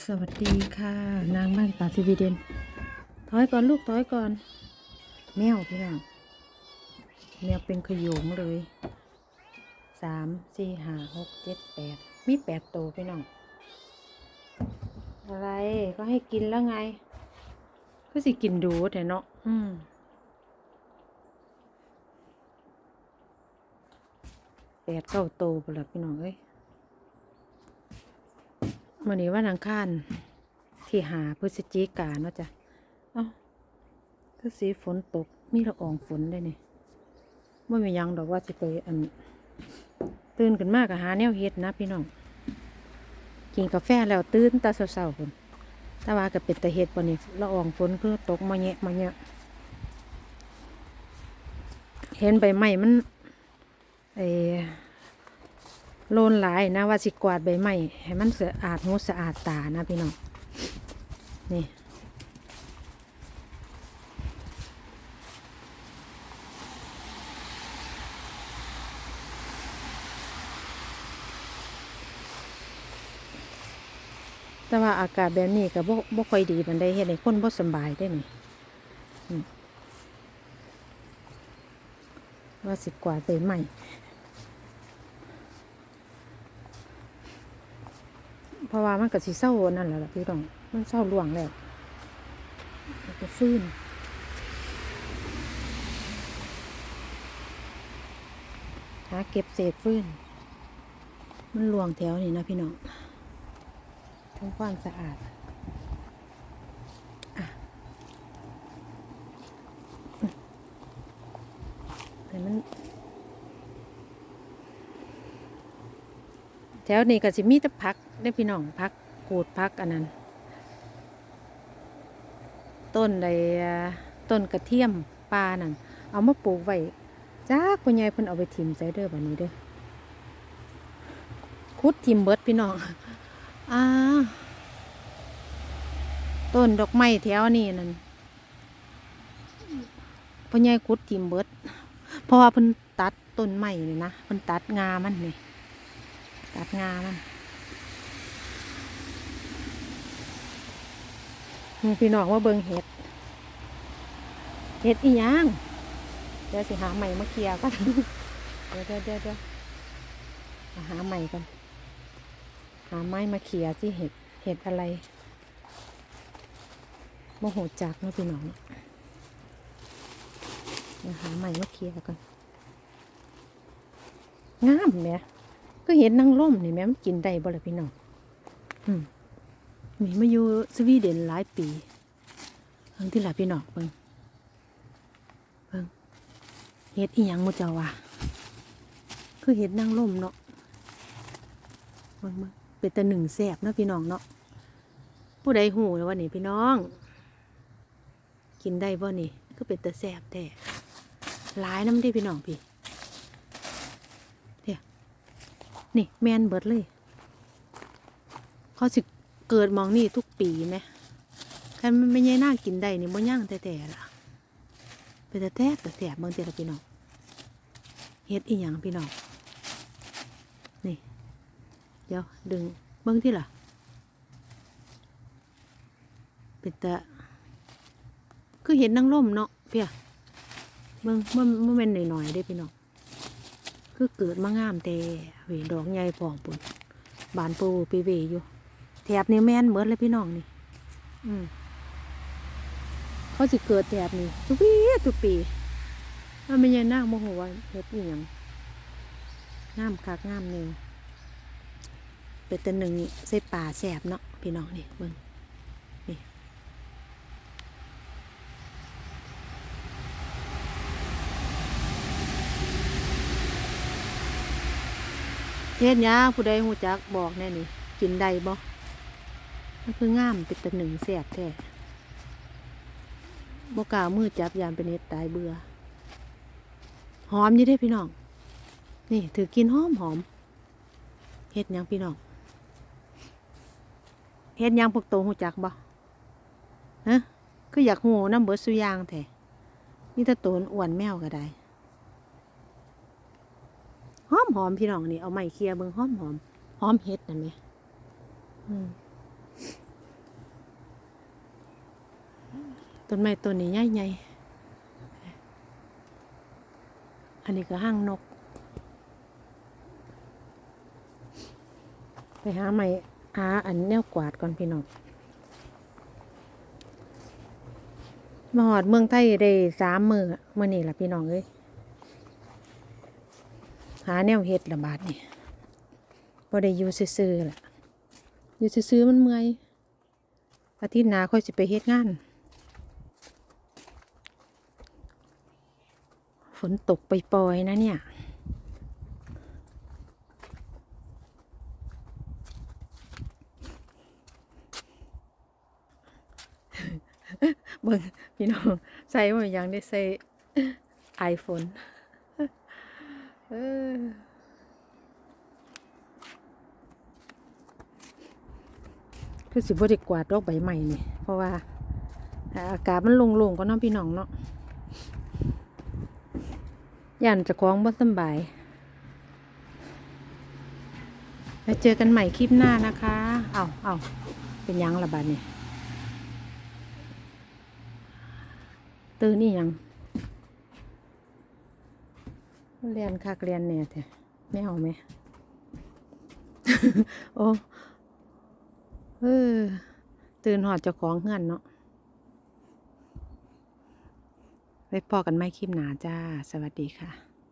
สวัสดีค่ะ นางบ้านป่าสวีเดนถอยก่อนลูกถอยก่อน แมวพี่น้องแมวเป็นขยงเลยสามสี่ห้าหกเจ็ดแปดมีแปดตัวพี่น้องอะไรก็ให้กินแล้วไง ก็สิกินดูแต่เนาะอืมแปดเก้าโตวไปแล้วพี่น้องเอ้ย มื่อนี้วันอังคารที่หาพฤศจิกาเนาะจ้ะเอ้าก็สีฝนตก มีละอองฝนได้นี่ไม่มียังดอกว่าจะไปอัน ตื่นขึ้นมากกับหาแนวเฮ็ดนะพี่น้อง กินกาแฟแล้วตื่นตาเศร้าๆคนต่ว่าก็เป็นตะเฮ็ดปนี่ละอองฝนคือตกมาแยะมาแยะเห็นใบไม้มันไอ โลนหลายนะว่าสิกวาดใบไม้ให้มันสะอาดหูสะอาดตานะพี่น้องนี่แต่ว่าอากาศแบบนี้ก็บ่บ่ค่อยดีมันได้เฮ็ดให้คนบ่สบายได้นี่อืมว่าสิกวาดใบไม้ เพราะว่ามันก็สิเศร้านั่นแหละพี่ต้องมันเศร้าล่วงแล้วจะฟื้นหาเก็บเศษฟื้น มันล่วงแถวนี่นะพี่น้องทำความสะอาดแต่มันแถวนี้ก็สิมีแต่พัก ได้พี่น้องพักกูดพักอันนั้น ต้นใดต้นกระเทียมปลานั่นเอามาปลูกไว้จ้าพ่อใหญ่เพิ่นเอาไปถิ่มใส่เด้อบัดนี้เด้อคุดถิ่มเบิดพี่น้องอ่าต้นดอกไม้แถวนี้นั่นพ่อใหญ่คุดถิ่มเบิดเพราะว่าเพิ่นตัดต้นไม้นี่นะเพิ่นตัดงามันนี่ตัดงามันอืม พี่น้องว่าเบิงเห็ด เห็ดอีหยังเดี๋ยวสิหาใหม่มาเคลียร์กันเดี๋ยวเดี๋ยวเดี๋ยวหาใหม่กัน หาไม้มาเคลียร์ที่เห็ด เห็ดอะไรโมโหจักเนาะพี่น้องเดี๋ยวหาใหม่มาเคลียร์กันงามแหม่ก็เห็นนางร่มนี่แม่มันกินได้บ่ล่ะพี่น้อง อืม มีมาอยู่สวีเดนหลายปีครั้งที่หลายพี่น้องเบิ่งเบิ่งเฮ็ดอีหยังมู่เจ้าวะคือเห็ดนางร่มเนาะเบิ่งเป็นแต่หนึ่งแสบเนาะพี่น้องเนาะผู้ใดหูแล้วว่านี่พี่น้อง กินได้บ่นี่ก็เป็นแต่แสบแต่หลายน้ำได้พี่น้องพี่เนี่แมนเบิดเลยเขาสิ เกิดมองนี่ทุกปีไหมคันมันไม่ใช่น่ากินได้นี่บ่ย่างแต่แต่ละเป็นแต่แท้แต่แสบเบางเตละพี่น้องเฮ็ดอีหยังพี่น้องนี่ เดี๋ยวดึงเบิ่งที่ล่ะเป็นแต่คือเห็นนางร่มเนาะเพียเบิ่งเมันมันเป็นหน่อยๆเด้พี่น้องคือเกิดมางามแต่เวยดอกใหญ่พองปุ่นบานปูปีเวอยู่ บนี้แม่นเหมือนเลยพี่น้องนี่ อืมเขาสิเกิดแถบนี้ทุกปีทุกปีถ้าไม่ยันนางโมโหว่าเฮ็ดอีหยังงามคักงามเนี่ยเป็นตัวหนึ่งใส่ป่าแสบเนาะพี่น้องนี่เบิ่งนี่เฮ็ดหยังผู้ใดหูจักบอกแน่นี่กินได้บ่ มันคืองามเป็นตะหนึ่งแสบแท้บกาเอามือจับยานเป็นเฮ็ดตายเบื่อ หอมยู่เด้พี่น้อง นี่ถือกินหอมหอมเฮ็ดยังพี่น้องเฮ็ดยังพวกโตหูจักบ่ฮะคืออยากหูน้ำเบิดสุยางแท้มีแต่โตนอ้วนแมวก็ได้หอมหอมพี่น้องนี่เอาไม้เคลียเบิ่งหอมหอมหอมเฮ็ดนั่นไหมอืม ต้นไม้ต้นนี้ใหญ่ใหญ่อันนี้ก็ห้างนก ไปหาไม้หาอันแนวกวาดก่อนพี่น้องมาหอดเมืองไทยได้สามมือเมื่อนี่ล่ะพี่น้องเอ้ยหาแนวเฮ็ดละบาทนี่บ่ได้อยู่ซื่อๆล่ะอยู่ซื่อๆมันเมื่อยอาทิตย์หน้าค่อยสิไปเฮ็ดงาน ฝนตกไปปล่อยๆนะเนี่ย เบิ่งพี่น้อง ใส่มาอย่างได้ใส่ไอโฟนเออคือสิบ่ได้กวาดดอกใบใหม่นี่ เพราะว่า อากาศมันโลงๆก็น้องพี่น้องเนาะ ย่านจะคล้องบ่สบาย แล้วเจอกันใหม่คลิปหน้านะคะ เอาเอาเป็นยังละบาดนี่ตื่นนี่ยังเรียนคักเรียนเนี่ยแท้ไม่เอาไหม โอ้เออตื่นหอดเจ้าของเฮือนเนาะ ไปพอกันไม่คลิปหนาจ้า สวัสดีค่ะ